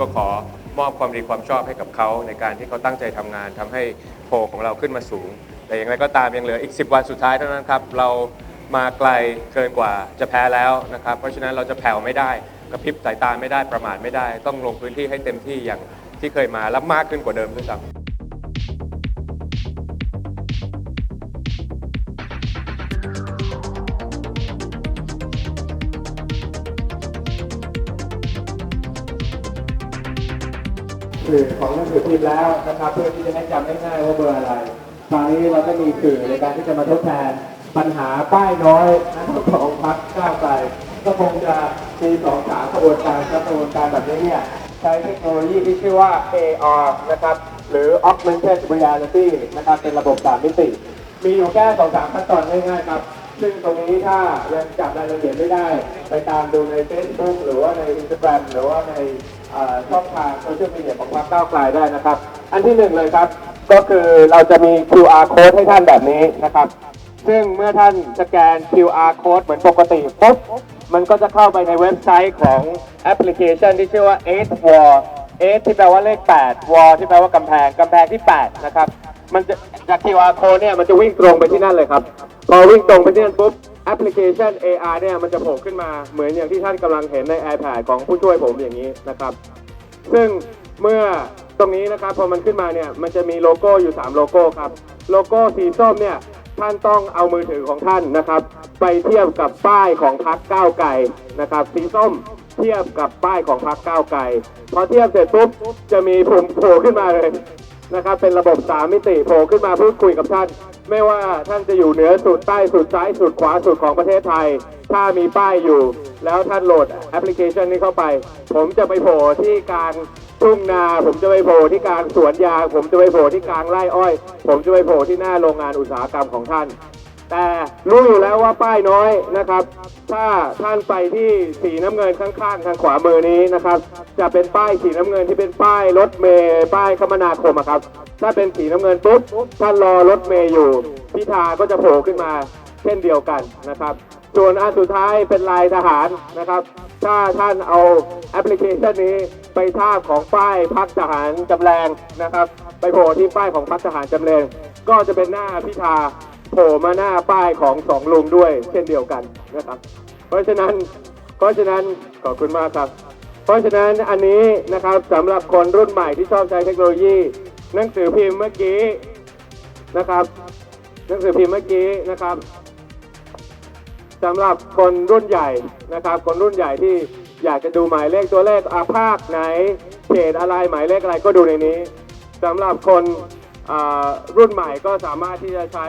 ก็ขอมอบความดีความชอบให้กับเขาในการที่เขาตั้งใจทำงานทำให้โพลของเราขึ้นมาสูง แต่อย่างไรก็ตามยังเหลืออีก 10 วันสุดท้ายเท่านั้นครับ เรามาไกลเกินกว่าจะแพ้แล้วนะครับ เพราะฉะนั้นเราจะแผ่วไม่ได้ กระพริบสายตาไม่ได้ประมาทไม่ได้ ต้องลงพื้นที่ให้เต็มที่อย่างที่เคยมาและมากขึ้นกว่าเดิมด้วยซ้ำ สื่อของหนังสือพิมพ์แล้วนะครับ เพื่อที่จะให้จำง่ายๆว่าเบอร์อะไรคราวนี้เราก็มีสื่อในการที่จะมาทดแทนปัญหาป้ายน้อยนะครับของพรรคก้าวไกลก็คงจะมีสองสามกระบวนการกระบวนการแบบนี้เนี่ยใช้เทคโนโลยีที่ชื่อว่า AR นะครับหรือ Augmented Reality นะครับเป็นระบบสามมิติ มีอยู่แค่สองสามขั้นตอนง่ายๆครับ ซึ่งตรงนี้ถ้ายังจับรายละเอียดไม่ได้ ไปตามดูใน Facebook หรือว่าใน Instagram หรือว่าในช่องทางโซเชียลมีเดียของพรรคก้าวไกลได้นะครับ อันที่หนึ่งเลยครับ ก็คือเราจะมี QR code ให้ท่านแบบนี้นะครับ ซึ่งเมื่อท่านสแกน QR code เหมือนปกติปุ๊บมันก็จะเข้าไปในเว็บไซต์ของแอปพลิเคชันที่ชื่อว่า 8 Wall 8 ที่แปลว่าเลข 8 Wall ที่แปลว่ากำแพงกำแพงที่ 8 นะครับ มันจะจาก QR code เนี่ยมันจะวิ่งตรงไปที่นั่นเลยครับ พอวิ่งตรงไปที่นั่นปุ๊บแอปพลิเคชัน AR เนี่ยมันจะโผล่ขึ้นมาเหมือนอย่างที่ท่านกำลังเห็นใน iPad ของผู้ช่วยผมอย่างนี้นะครับ ซึ่งเมื่อตรงนี้นะครับพอมันขึ้นมาเนี่ยมันจะมีโลโก้อยู่ 3 โลโก้ครับ โลโก้สีส้มเนี่ยท่านต้องเอามือถือของท่านนะครับ ไปเทียบกับป้ายของพักก้าวไก่นะครับ สีส้มเทียบกับป้ายของพักก้าวไก่พอเทียบเสร็จปุ๊บจะมีผมโผล่ขึ้นมาเลย นะครับเป็นระบบสามมิติโผล่ขึ้นมาพูดคุยกับท่าน ไม่ว่าท่านจะอยู่เหนือสุดใต้สุดซ้ายสุดขวาสุดของประเทศไทย ถ้ามีป้ายอยู่ แล้วท่านโหลดแอปพลิเคชันนี้เข้าไป ผมจะไปโผล่ที่กลางทุ่งนา ผมจะไปโผล่ที่กลางสวนยางผมจะไปโผล่ที่กลางไร่อ้อย ผมจะไปโผล่ที่หน้าโรงงานอุตสาหกรรมของท่าน แต่รู้อยู่แล้วว่าป้ายน้อยนะครับ ถ้าท่านไปที่สีน้ำเงินข้างๆ ทางขวามือนี้นะครับ จะเป็นป้ายสีน้ำเงินที่เป็นป้ายรถเมย์ป้ายคมนาคมครับ ถ้าเป็นสีน้ำเงินปุ๊บท่านรอรถเมย์อยู่พิธาก็จะโผล่ขึ้นมาเช่นเดียวกันนะครับ ส่วนอันสุดท้ายเป็นลายทหารนะครับ ถ้าท่านเอาแอปพลิเคชันนี้ไปทาบของป้ายพักทหารจำแรงนะครับ ไปโผล่ที่ป้ายของพักทหารจำแรงก็จะเป็นหน้าพิธา โผล่มาหน้าป้ายของสองลุงด้วย เช่นเดียวกันนะครับ เพราะฉะนั้นเพราะฉะนั้นขอบคุณมากครับ เพราะฉะนั้นอันนี้นะครับสำหรับคนรุ่นใหม่ที่ชอบใช้เทคโนโลยีหนังสือพิมพ์เมื่อกี้นะครับหนังสือพิมพ์เมื่อกี้นะครับสำหรับคนรุ่นใหญ่นะครับ คนรุ่นใหญ่ที่อยากจะดูหมายเลขตัวเลขอาภาคไหนเขตอะไรหมายเลขอะไรก็ดูในนี้สำหรับคน รุ่นใหม่ก็สามารถที่จะใช้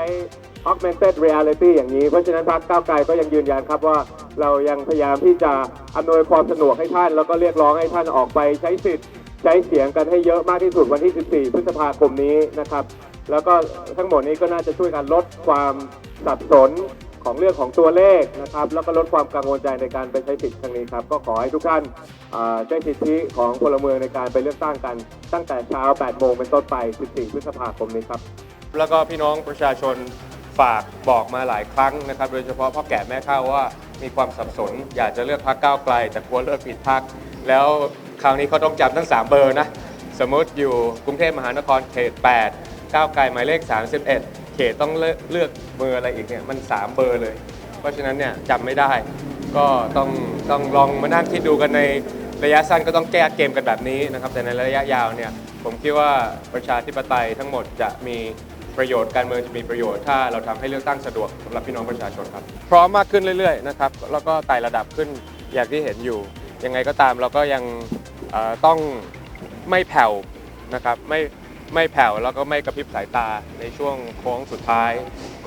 augmented reality อย่างนี้ เพราะฉะนั้นพรรคก้าวไกลก็ยังยืนยันครับว่าเรายังพยายามที่จะอำนวยความสะดวกให้ท่าน แล้วก็เรียกร้องให้ท่านออกไปใช้สิทธิ์ ใช้เสียงกันให้เยอะมากที่สุดวันที่ 14 พฤษภาคมนี้นะครับ แล้วก็ทั้งหมดนี้ก็น่าจะช่วยกันลดความสับสน ของเรื่องของตัวเลขนะครับ แล้วก็ลดความกังวลใจในการไปใช้สิทธิ์ครั้งนี้ครับ ก็ขอให้ทุกท่านใช้สิทธิของพลเมืองในการไปเลือกตั้งกัน ตั้งแต่เช้า 8 โมงเป็นต้นไป 14 พฤษภาคมนี้ครับ แล้วก็พี่น้องประชาชนฝากบอกมาหลายครั้งนะครับ โดยเฉพาะพ่อแก่แม่เฒ่าว่ามีความสับสน อยากจะเลือกพรรคก้าวไกล แต่กลัวเลือกผิดพรรคแล้วคราวนี้เขาต้องจำทั้ง 3 เบอร์นะ สมมติอยู่กรุงเทพมหานครเขต 8 ก้าวไกลหมายเลข 31 เขตต้องเลือกเบอร์อะไรอีกเนี่ยมัน 3 เบอร์เลย เพราะฉะนั้นเนี่ยจำไม่ได้ ก็ต้องต้องลองมานั่งคิดดูกันในระยะสั้นก็ต้องแก้เกมกันแบบนี้นะครับ แต่ในระยะยาวเนี่ยผมคิดว่าประชาธิปไตยทั้งหมดจะมีประโยชน์การเมืองจะมีประโยชน์ถ้าเราทำให้เลือกตั้งสะดวกสำหรับพี่น้องประชาชนครับ พร้อมมากขึ้นเรื่อยๆนะครับแล้วก็ไต่ระดับขึ้นอย่างที่เห็นอยู่ ยังไงก็ตามเราก็ยังต้องไม่แผ่วนะครับไม่ ไม่แผ่วแล้วก็ไม่กระพริบสายตาในช่วงโค้งสุดท้าย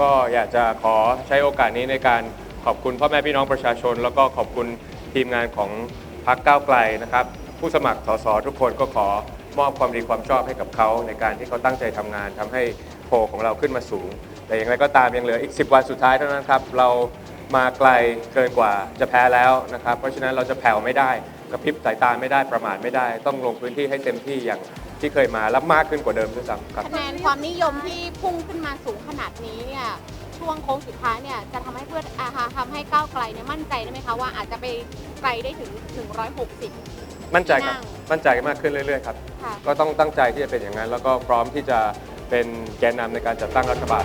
ก็อยากจะขอใช้โอกาสนี้ในการขอบคุณพ่อแม่พี่น้องประชาชน แล้วก็ขอบคุณทีมงานของพรรคก้าวไกลนะครับ ผู้สมัครสสทุกคนก็ขอมอบความดีความชอบให้กับเขาในการที่เขาตั้งใจทำงานทำให้โพของเราขึ้นมาสูง แต่อย่างไรก็ตามยังเหลืออีก 10 วันสุดท้ายเท่านั้นครับเรามาไกลเกินกว่าจะแพ้แล้วนะครับ เพราะฉะนั้นเราจะแผ่วไม่ได้กระพริบสายตาไม่ได้ประมาทไม่ได้ ต้องลงพื้นที่ให้เต็มที่อย่าง ที่เคยมาและมากขึ้นกว่าเดิมด้วยซ้ำครับ คะแนนความนิยมที่พุ่งขึ้นมาสูงขนาดนี้เนี่ยช่วงโค้งสุดท้ายเนี่ยจะทำให้เพื่ออาหาทำให้ก้าวไกลเนี่ยมั่นใจได้ไหมคะว่าอาจจะไปไกลได้ถึง 160 มั่นใจครับที่นั่ง มั่นใจมากขึ้นเรื่อยๆครับ ค่ะ ก็ต้องตั้งใจที่จะเป็นอย่างนั้น แล้วก็พร้อมที่จะเป็นแกนนำในการจัดตั้งรัฐบาล